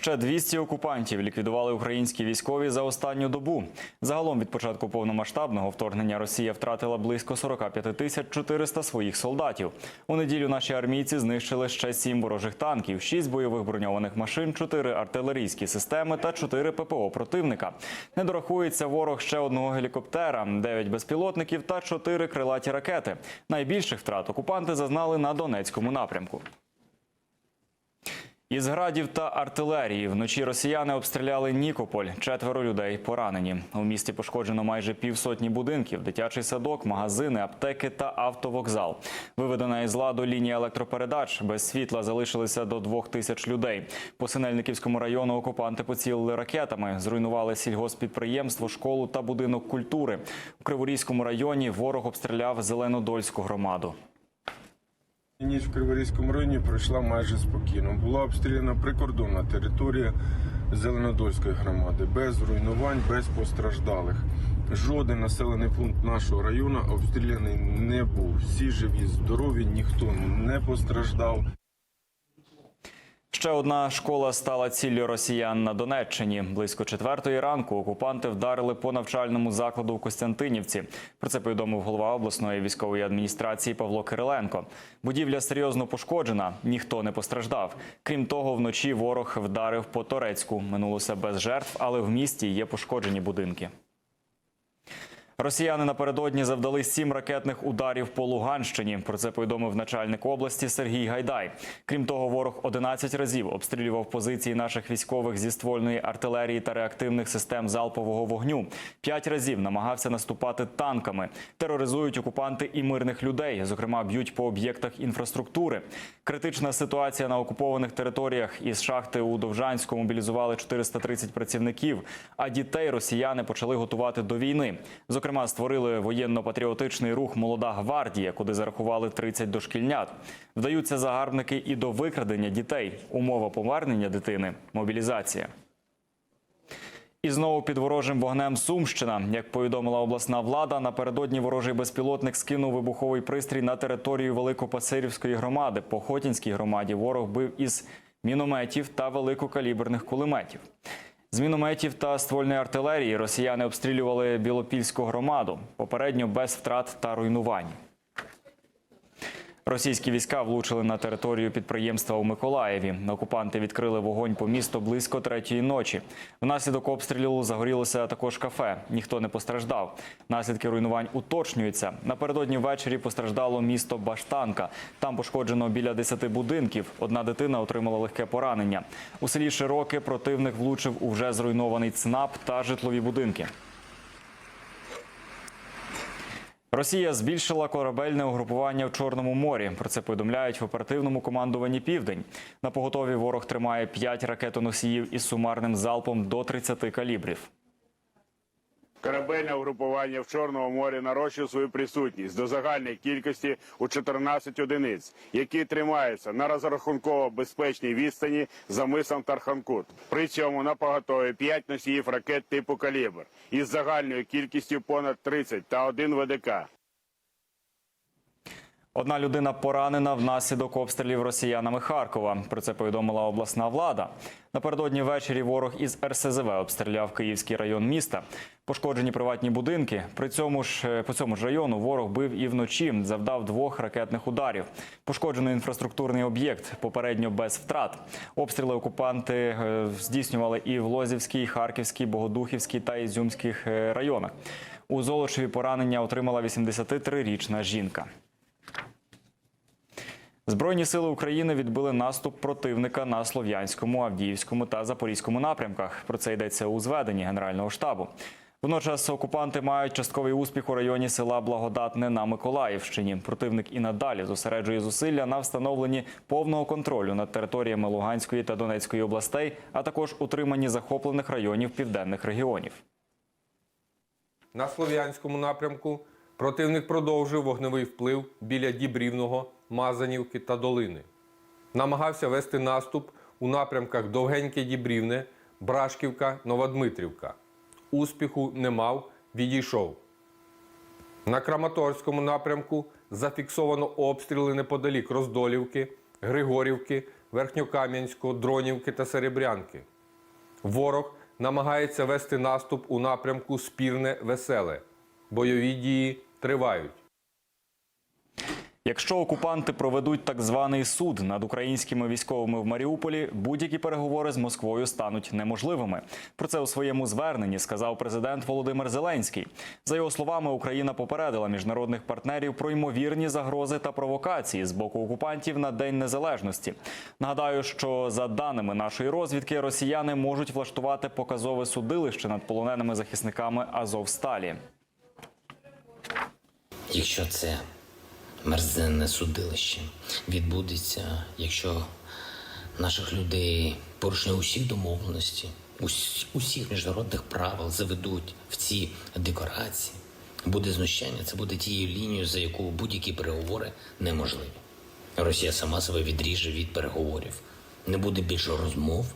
Ще 200 окупантів ліквідували українські військові за останню добу. Загалом від початку повномасштабного вторгнення Росія втратила близько 45 тисяч 400 своїх солдатів. У неділю наші армійці знищили ще 7 ворожих танків, 6 бойових броньованих машин, 4 артилерійські системи та 4 ППО противника. Не дорахується ворог ще одного гелікоптера, 9 безпілотників та 4 крилаті ракети. Найбільших втрат окупанти зазнали на Донецькому напрямку. Із градів та артилерії вночі росіяни обстріляли Нікополь. Четверо людей поранені. У місті пошкоджено майже півсотні будинків, дитячий садок, магазини, аптеки та автовокзал. Виведена із ладу лінія електропередач. Без світла залишилися до двох тисяч людей. По Синельниківському району окупанти поцілили ракетами, зруйнували сільгоспідприємство, школу та будинок культури. У Криворізькому районі ворог обстріляв Зеленодольську громаду. Ніч в Криворізькому районі пройшла майже спокійно. Була обстріляна прикордонна територія Зеленодольської громади без руйнувань, без постраждалих. Жоден населений пункт нашого району обстріляний не був. Всі живі, здорові, ніхто не постраждав. Ще одна школа стала ціллю росіян на Донеччині. Близько четвертої ранку окупанти вдарили по навчальному закладу в Костянтинівці. Про це повідомив голова обласної військової адміністрації Павло Кириленко. Будівля серйозно пошкоджена, ніхто не постраждав. Крім того, вночі ворог вдарив по Торецьку. Минулося без жертв, але в місті є пошкоджені будинки. Росіяни напередодні завдали сім ракетних ударів по Луганщині. Про це повідомив начальник області Сергій Гайдай. Крім того, ворог 11 разів обстрілював позиції наших військових зі ствольної артилерії та реактивних систем залпового вогню. П'ять разів намагався наступати танками. Тероризують окупанти і мирних людей. Зокрема, б'ють по об'єктах інфраструктури. Критична ситуація на окупованих територіях. Із шахти у Довжанську мобілізували 430 працівників. А дітей росіяни почали готувати до війни. Зокрема, створили воєнно-патріотичний рух Молода гвардія, куди зарахували 30 дошкільнят. Вдаються загарбники і до викрадення дітей. Умова повернення дитини мобілізація. І знову під ворожим вогнем Сумщина. Як повідомила обласна влада, напередодні ворожий безпілотник скинув вибуховий пристрій на територію Великопасирівської громади. По Хотінській громаді ворог бив із мінометів та великокаліберних кулеметів. З мінометів та ствольної артилерії росіяни обстрілювали Білопільську громаду. Попередньо без втрат та руйнувань. Російські війська влучили на територію підприємства у Миколаєві. Окупанти відкрили вогонь по місту близько третьої ночі. Внаслідок обстрілу загорілося також кафе. Ніхто не постраждав. Наслідки руйнувань уточнюються. Напередодні ввечері постраждало місто Баштанка. Там пошкоджено біля 10 будинків. Одна дитина отримала легке поранення. У селі Широке противник влучив у вже зруйнований ЦНАП та житлові будинки. Росія збільшила корабельне угрупування в Чорному морі. Про це повідомляють в оперативному командуванні Південь. На поготові ворог тримає 5 ракетоносіїв із сумарним залпом до 30 калібрів. Корабельне угрупування в Чорному морі нарощує свою присутність до загальної кількості у 14 одиниць, які тримаються на розрахунково безпечній відстані за мисом Тарханкут. При цьому на поготові 5 носіїв ракет типу «Калібр» із загальною кількістю понад 30 та один ВДК. Одна людина поранена внаслідок обстрілів росіянами Харкова. Про це повідомила обласна влада. Напередодні ввечері ворог із РСЗВ обстріляв Київський район міста. Пошкоджені приватні будинки. При цьому ж е, по цьому ж району ворог бив і вночі, завдав двох ракетних ударів. Пошкоджено інфраструктурний об'єкт, попередньо без втрат. Обстріли окупанти е, здійснювали і в Лозівській, Харківській, Богодухівській та Ізюмських е, районах. У Золочеві поранення отримала 83-річна жінка. Збройні сили України відбили наступ противника на Слов'янському, Авдіївському та Запорізькому напрямках. Про це йдеться у зведенні Генерального штабу. Водночас окупанти мають частковий успіх у районі села Благодатне на Миколаївщині. Противник і надалі зосереджує зусилля на встановленні повного контролю над територіями Луганської та Донецької областей, а також утриманні захоплених районів південних регіонів. На Слов'янському напрямку противник продовжив вогневий вплив біля Дібрівного, Мазанівки та Долини. Намагався вести наступ у напрямках Довгеньке Дібрівне, Брашківка, Новодмитрівка. Успіху не мав, відійшов. На Краматорському напрямку зафіксовано обстріли неподалік Роздолівки, Григорівки, Верхньокам'янського, Дронівки та Серебрянки. Ворог намагається вести наступ у напрямку спірне веселе. Бойові дії тривають. Якщо окупанти проведуть так званий суд над українськими військовими в Маріуполі, будь-які переговори з Москвою стануть неможливими. Про це у своєму зверненні сказав президент Володимир Зеленський. За його словами, Україна попередила міжнародних партнерів про ймовірні загрози та провокації з боку окупантів на День Незалежності. Нагадаю, що за даними нашої розвідки, росіяни можуть влаштувати показове судилище над полоненими захисниками Азовсталі. якщо це мерзенне судилище відбудеться, якщо наших людей порушення усіх домовленостей, ус- усіх міжнародних правил заведуть в ці декорації, буде знущання, це буде тією лінією, за яку будь-які переговори неможливі. Росія сама себе відріже від переговорів. Не буде більше розмов.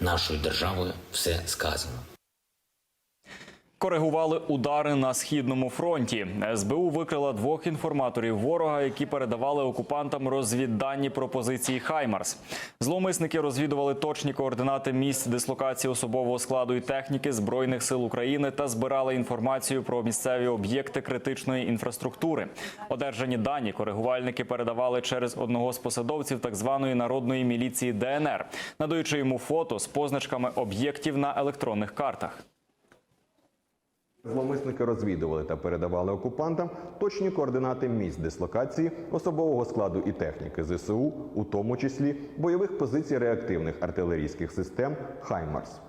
Нашою державою все сказано. Коригували удари на східному фронті. СБУ викрила двох інформаторів ворога, які передавали окупантам розвіддані пропозиції Хаймарс. Зловмисники розвідували точні координати місць дислокації особового складу і техніки збройних сил України та збирали інформацію про місцеві об'єкти критичної інфраструктури. Одержані дані коригувальники передавали через одного з посадовців так званої народної міліції ДНР, надаючи йому фото з позначками об'єктів на електронних картах. Зловмисники розвідували та передавали окупантам точні координати місць дислокації особового складу і техніки ЗСУ, у тому числі бойових позицій реактивних артилерійських систем Хаймарс.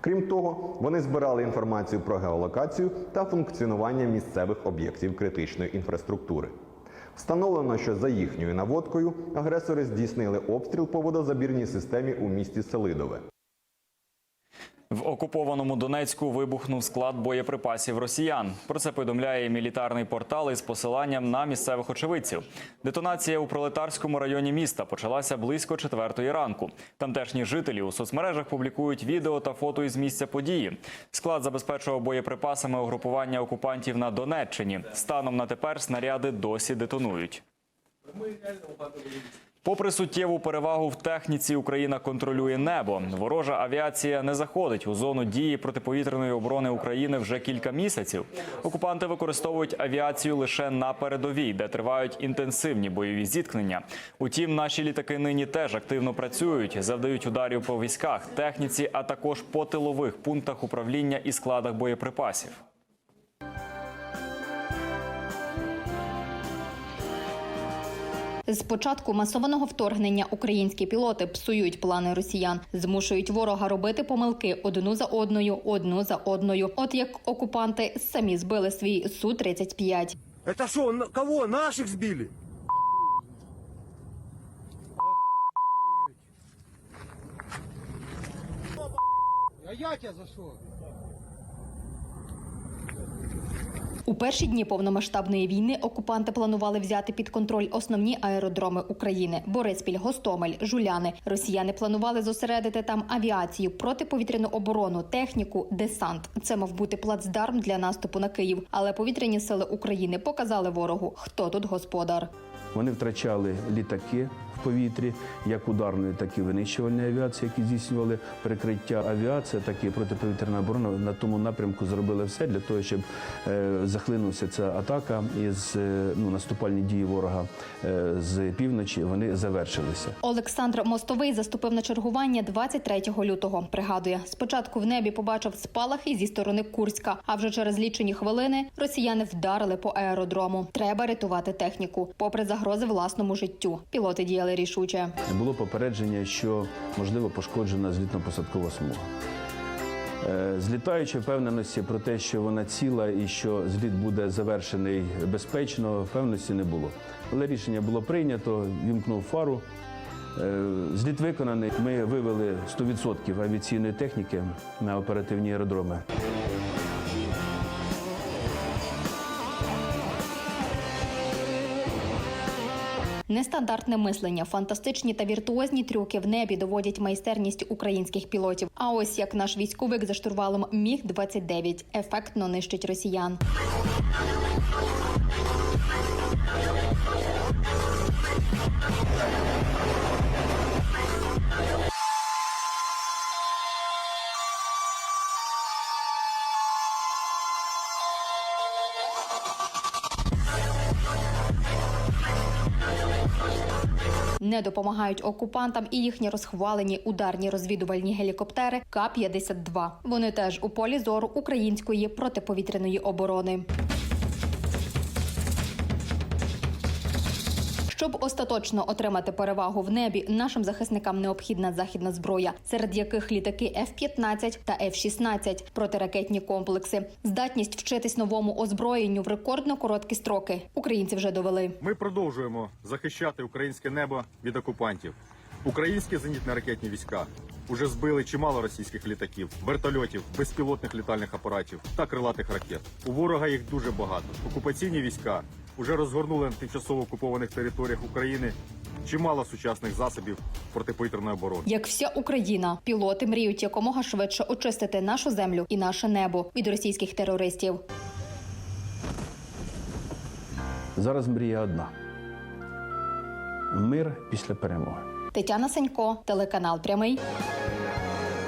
Крім того, вони збирали інформацію про геолокацію та функціонування місцевих об'єктів критичної інфраструктури. Встановлено, що за їхньою наводкою агресори здійснили обстріл по водозабірній системі у місті Селидове. В окупованому Донецьку вибухнув склад боєприпасів росіян. Про це повідомляє мілітарний портал із посиланням на місцевих очевидців. Детонація у пролетарському районі міста почалася близько четвертої ранку. Тамтешні жителі у соцмережах публікують відео та фото із місця події. Склад забезпечував боєприпасами угрупування окупантів на Донеччині. Станом на тепер снаряди досі детонують. Попри суттєву перевагу в техніці, Україна контролює небо. Ворожа авіація не заходить у зону дії протиповітряної оборони України вже кілька місяців. Окупанти використовують авіацію лише на передовій, де тривають інтенсивні бойові зіткнення. Утім, наші літаки нині теж активно працюють, завдають ударів по військах, техніці, а також по тилових пунктах управління і складах боєприпасів. З початку масованого вторгнення українські пілоти псують плани росіян, змушують ворога робити помилки одну за одною, одну за одною. От як окупанти самі збили свій су 35 Это что, на- кого? Наших сбили? А я тебя за что? У перші дні повномасштабної війни окупанти планували взяти під контроль основні аеродроми України: Бориспіль, Гостомель, Жуляни. Росіяни планували зосередити там авіацію, протиповітряну оборону, техніку, десант. Це мав бути плацдарм для наступу на Київ. Але повітряні сили України показали ворогу, хто тут господар. Вони втрачали літаки в повітрі, як ударної, так і винищувальної авіації, які здійснювали прикриття авіації, так і протиповітряна оборона на тому напрямку зробили все для того, щоб е, захлинувся ця атака із е, ну, наступальні дії ворога е, з півночі. Вони завершилися. Олександр Мостовий заступив на чергування 23 лютого. Пригадує, спочатку в небі побачив спалахи зі сторони Курська. А вже через лічені хвилини росіяни вдарили по аеродрому. Треба рятувати техніку, попри загрози власному життю. Пілоти діяли рішуче. Було попередження, що можливо пошкоджена злітно-посадкова смуга. Е, Злітаючи впевненості про те, що вона ціла і що зліт буде завершений безпечно, впевненості не було. Але рішення було прийнято, вімкнув фару. Е, Зліт виконаний. Ми вивели 100% авіаційної техніки на оперативні аеродроми. Нестандартне мислення, фантастичні та віртуозні трюки в небі доводять майстерність українських пілотів. А ось як наш військовик за штурвалом міг 29 ефектно нищить росіян. Не допомагають окупантам і їхні розхвалені ударні розвідувальні гелікоптери К-52. Вони теж у полі зору української протиповітряної оборони. Щоб остаточно отримати перевагу в небі, нашим захисникам необхідна західна зброя, серед яких літаки F-15 та F-16, протиракетні комплекси, здатність вчитись новому озброєнню в рекордно короткі строки. Українці вже довели. Ми продовжуємо захищати українське небо від окупантів. Українські зенітно-ракетні війська уже збили чимало російських літаків, вертольотів, безпілотних літальних апаратів та крилатих ракет. У ворога їх дуже багато. Окупаційні війська вже розгорнули на тимчасово окупованих територіях України чимало сучасних засобів протиповітряної оборони. Як вся Україна, пілоти мріють якомога швидше очистити нашу землю і наше небо від російських терористів. Зараз мрія одна: мир після перемоги. Тетяна Сенько, телеканал Прямий.